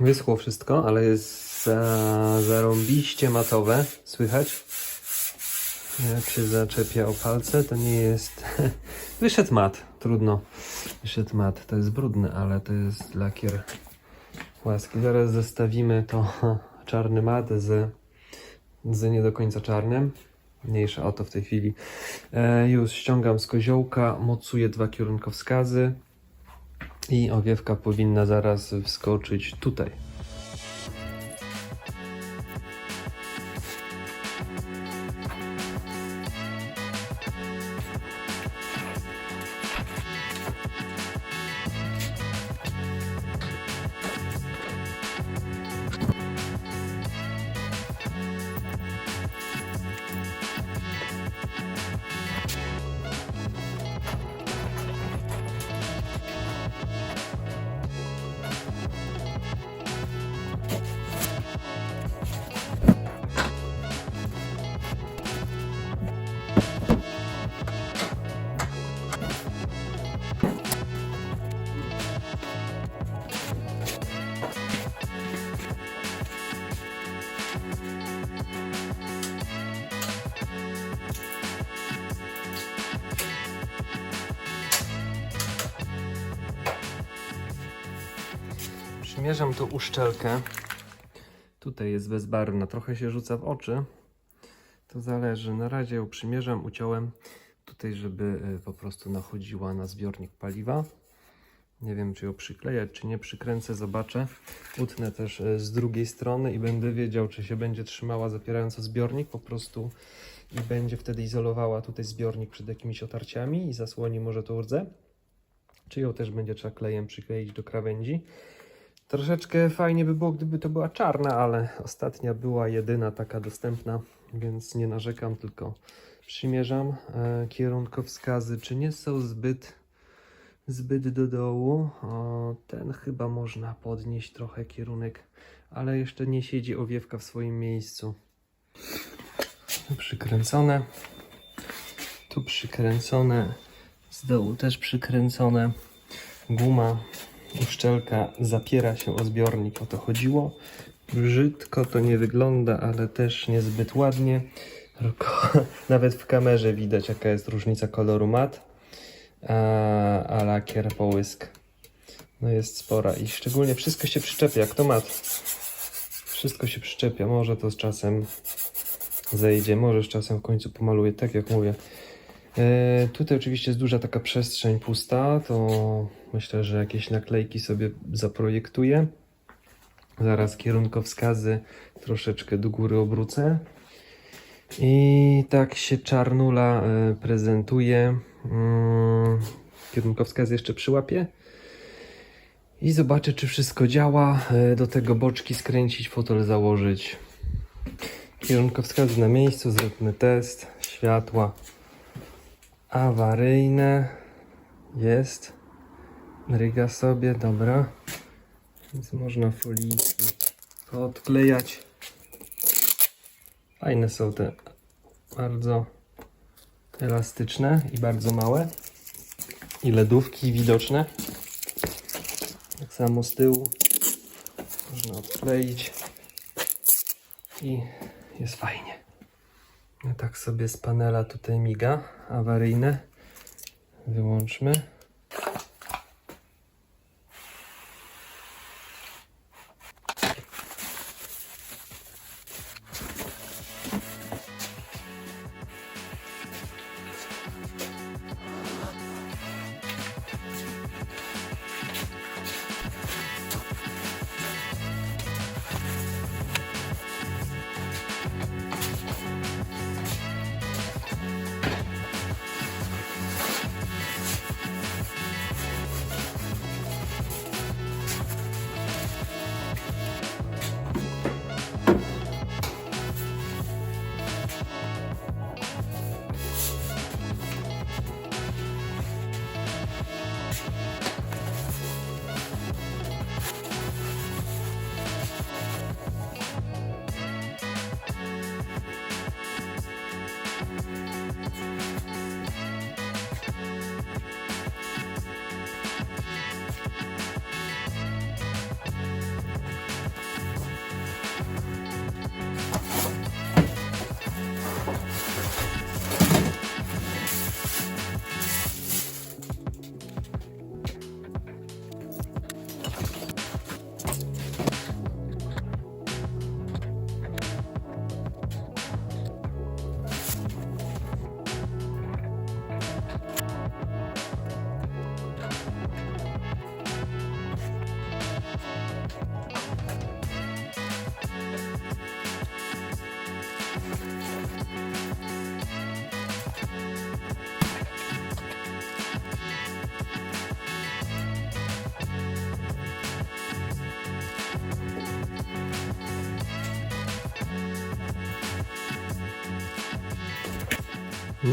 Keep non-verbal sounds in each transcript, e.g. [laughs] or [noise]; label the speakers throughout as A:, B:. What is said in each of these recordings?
A: Wyschło wszystko, ale jest za, zarąbiście matowe. Słychać? Jak się zaczepia o palce, to nie jest... [laughs] Wyszedł mat, trudno. Wyszedł mat, to jest brudny, ale to jest lakier łaski. Zaraz zestawimy to [laughs] czarny mat z, z nie do końca czarnym. Mniejsza o to w tej chwili. E, już ściągam z koziołka, mocuję dwa kierunkowskazy i owiewka powinna zaraz wskoczyć tutaj. Przymierzam tu uszczelkę. Tutaj jest bezbarwna, trochę się rzuca w oczy. To zależy. Na razie ją przymierzam, uciąłem tutaj, żeby y, po prostu nachodziła na zbiornik paliwa. Nie wiem, czy ją przyklejać, czy nie. Przykręcę, zobaczę. Utnę też y, z drugiej strony i będę wiedział, czy się będzie trzymała zapierająco zbiornik po prostu i będzie wtedy izolowała tutaj zbiornik przed jakimiś otarciami i zasłoni może tą rdzę. Czy ją też będzie trzeba klejem przykleić do krawędzi. Troszeczkę fajnie by było, gdyby to była czarna, ale ostatnia była jedyna taka dostępna, więc nie narzekam, tylko przymierzam. E, kierunkowskazy, czy nie są zbyt, zbyt do dołu? O, ten chyba można podnieść trochę kierunek, ale jeszcze nie siedzi owiewka w swoim miejscu. Tu przykręcone, tu przykręcone, z dołu też przykręcone. Guma uszczelka zapiera się o zbiornik, o to chodziło. Brzydko to nie wygląda, ale też niezbyt ładnie. Tylko [laughs] nawet w kamerze widać, jaka jest różnica koloru mat, a, a lakier połysk. No jest spora i szczególnie wszystko się przyczepia, jak to mat. Wszystko się przyczepia, może to z czasem zejdzie, może z czasem w końcu pomaluję, tak jak mówię. E, tutaj oczywiście jest duża taka przestrzeń pusta, to myślę, że jakieś naklejki sobie zaprojektuję. Zaraz kierunkowskazy troszeczkę do góry obrócę. I tak się czarnula e, prezentuje. Mm, Kierunkowskaz jeszcze przyłapię. I zobaczę, czy wszystko działa. E, Do tego boczki skręcić, fotel założyć. Kierunkowskazy na miejscu, zróbmy test. Światła awaryjne jest. Ryga sobie, dobra. Więc można foliki odklejać. Fajne są te bardzo elastyczne i bardzo małe. I ledówki widoczne. Tak samo z tyłu. Można odkleić. I jest fajnie. Tak sobie z panela tutaj miga awaryjne. Wyłączmy.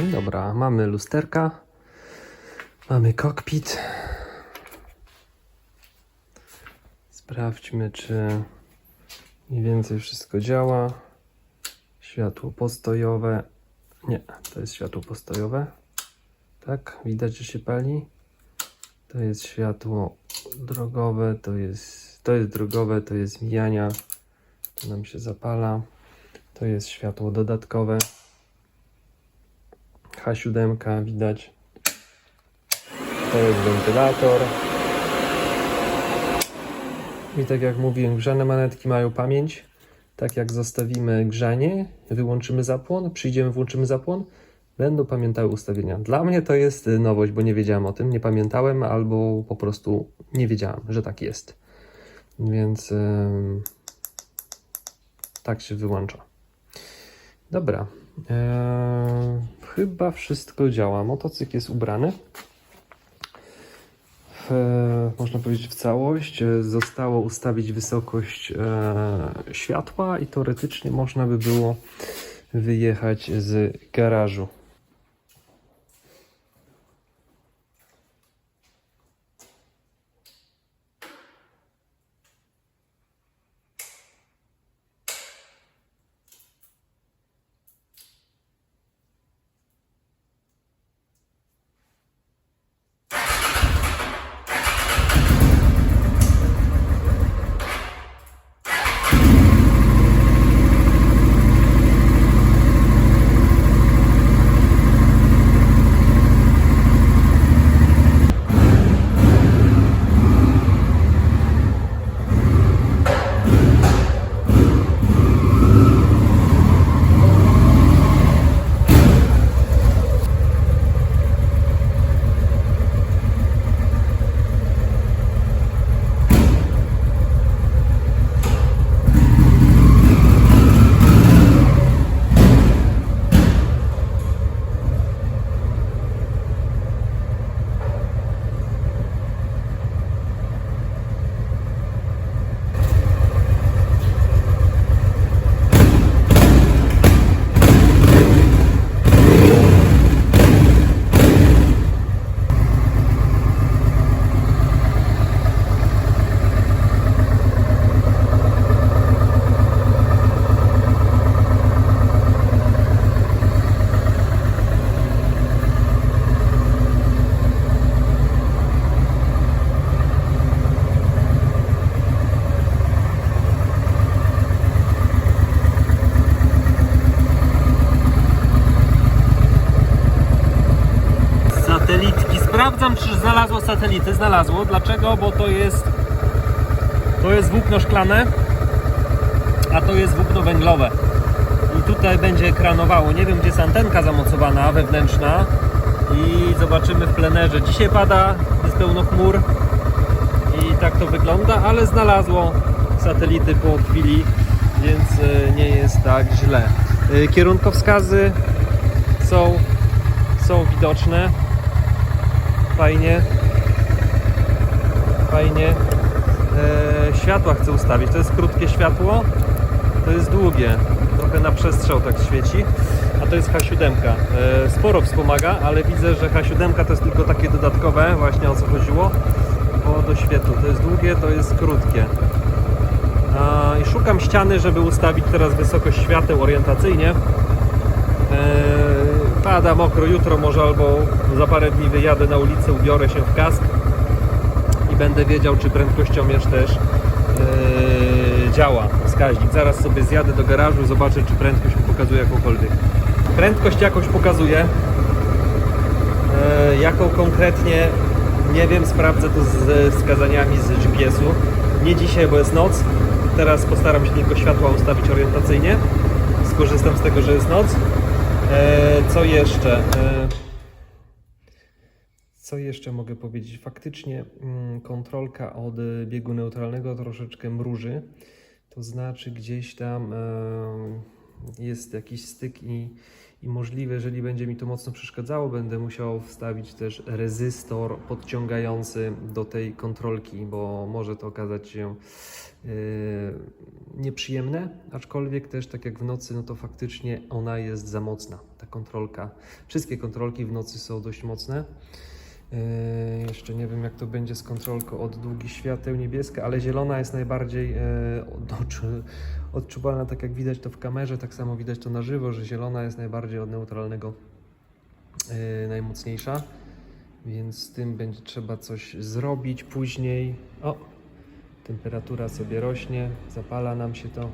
A: Dobra, mamy lusterka, mamy kokpit. Sprawdźmy, czy mniej więcej wszystko działa. Światło postojowe. Nie, to jest światło postojowe. Tak, widać, że się pali. To jest światło drogowe, to jest, to jest drogowe, to jest mijania. To nam się zapala. To jest światło dodatkowe. H7 widać. To jest wentylator. I tak jak mówiłem, grzane manetki mają pamięć. Tak jak zostawimy grzanie, wyłączymy zapłon, przyjdziemy, włączymy zapłon, będą pamiętały ustawienia. Dla mnie to jest nowość, bo nie wiedziałem o tym, nie pamiętałem albo po prostu nie wiedziałem, że tak jest. Więc ym, tak się wyłącza. Dobra. Eee, chyba wszystko działa. Motocykl jest ubrany. W, można powiedzieć w całość. Zostało ustawić wysokość e, światła i teoretycznie można by było wyjechać z garażu. Satelitki. Sprawdzam, czy znalazło satelity. Znalazło. Dlaczego? Bo to jest to jest włókno szklane, a to jest włókno węglowe. I tutaj będzie ekranowało. Nie wiem, gdzie jest antenka zamocowana wewnętrzna. I zobaczymy w plenerze. Dzisiaj pada, jest pełno chmur. I tak to wygląda, ale znalazło satelity po chwili, więc e, nie jest tak źle. E, Kierunkowskazy są, są widoczne. Fajnie. Fajnie. E, światła chcę ustawić. To jest krótkie światło. To jest długie. Trochę na przestrzał tak świeci. A to jest H7. E, sporo wspomaga, ale widzę, że H7 to jest tylko takie dodatkowe, właśnie o co chodziło. Bo do świetlu. To jest długie, to jest krótkie. A, I szukam ściany, żeby ustawić teraz wysokość świateł orientacyjnie. Eee, pada mokro jutro może albo za parę dni wyjadę na ulicę, ubiorę się w kask i będę wiedział, czy prędkościomierz też eee, działa, wskaźnik. Zaraz sobie zjadę do garażu, zobaczę, czy prędkość mi pokazuje jakąkolwiek. Prędkość jakoś pokazuje. Eee, jaką konkretnie nie wiem, sprawdzę to ze wskazaniami z GPS-u. Nie dzisiaj, bo jest noc. Teraz postaram się tylko światła ustawić orientacyjnie. Skorzystam z tego, że jest noc. Eee, co jeszcze? Eee, co jeszcze mogę powiedzieć? Faktycznie mm, kontrolka od biegu neutralnego troszeczkę mruży. To znaczy gdzieś tam jest jakiś styk i, i możliwe, jeżeli będzie mi to mocno przeszkadzało, będę musiał wstawić też rezystor podciągający do tej kontrolki, bo może to okazać się yy, nieprzyjemne, aczkolwiek też tak jak w nocy, no to faktycznie ona jest za mocna, ta kontrolka. Wszystkie kontrolki w nocy są dość mocne. Yy, jeszcze nie wiem, jak to będzie z kontrolką od długich świateł niebieska, ale zielona jest najbardziej yy, odczu- odczuwalna, tak jak widać to w kamerze, tak samo widać to na żywo, że zielona jest najbardziej od neutralnego yy, najmocniejsza. Więc z tym będzie trzeba coś zrobić później. O, temperatura sobie rośnie, zapala nam się to.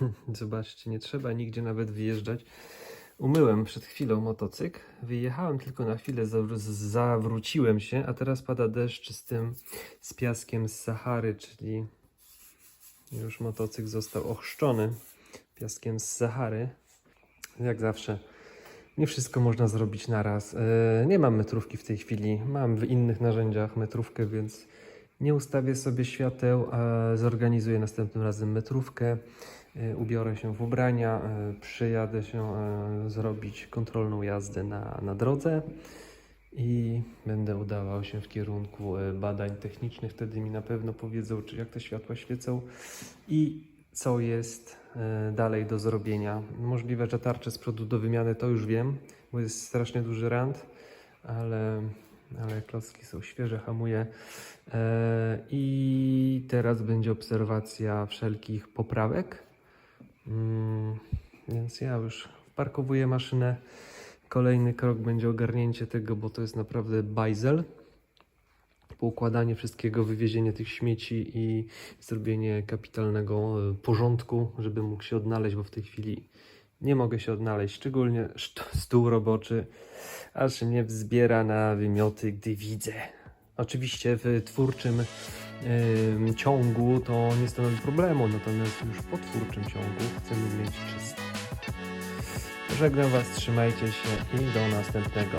A: [laughs] Zobaczcie, nie trzeba nigdzie nawet wyjeżdżać. Umyłem przed chwilą motocykl, wyjechałem tylko na chwilę, zawr- zawróciłem się, a teraz pada deszcz z tym, z piaskiem z Sahary, czyli już motocykl został ochrzczony piaskiem z Sahary. Jak zawsze, nie wszystko można zrobić naraz. E, Nie mam metrówki w tej chwili, mam w innych narzędziach metrówkę, więc nie ustawię sobie świateł, a zorganizuję następnym razem metrówkę. E, Ubiorę się w ubrania, e, przyjadę się e, zrobić kontrolną jazdę na, na drodze i będę udawał się w kierunku badań technicznych. Wtedy mi na pewno powiedzą, czy jak te światła świecą i co jest dalej do zrobienia. Możliwe, że tarcze z przodu do wymiany to już wiem, bo jest strasznie duży rant, ale, ale klocki są świeże, hamuję. E, I teraz będzie obserwacja wszelkich poprawek. Mm, Więc ja już parkowuję maszynę. Kolejny krok będzie ogarnięcie tego, bo to jest naprawdę bajzel. Poukładanie wszystkiego, wywiezienie tych śmieci i zrobienie kapitalnego e, porządku, żeby mógł się odnaleźć, bo w tej chwili nie mogę się odnaleźć. Szczególnie stół roboczy, aż mnie wzbiera na wymioty, gdy widzę. Oczywiście w twórczym em, ciągu to nie stanowi problemu, natomiast już po twórczym ciągu chcemy mieć czysto. Żegnam Was, trzymajcie się i do następnego.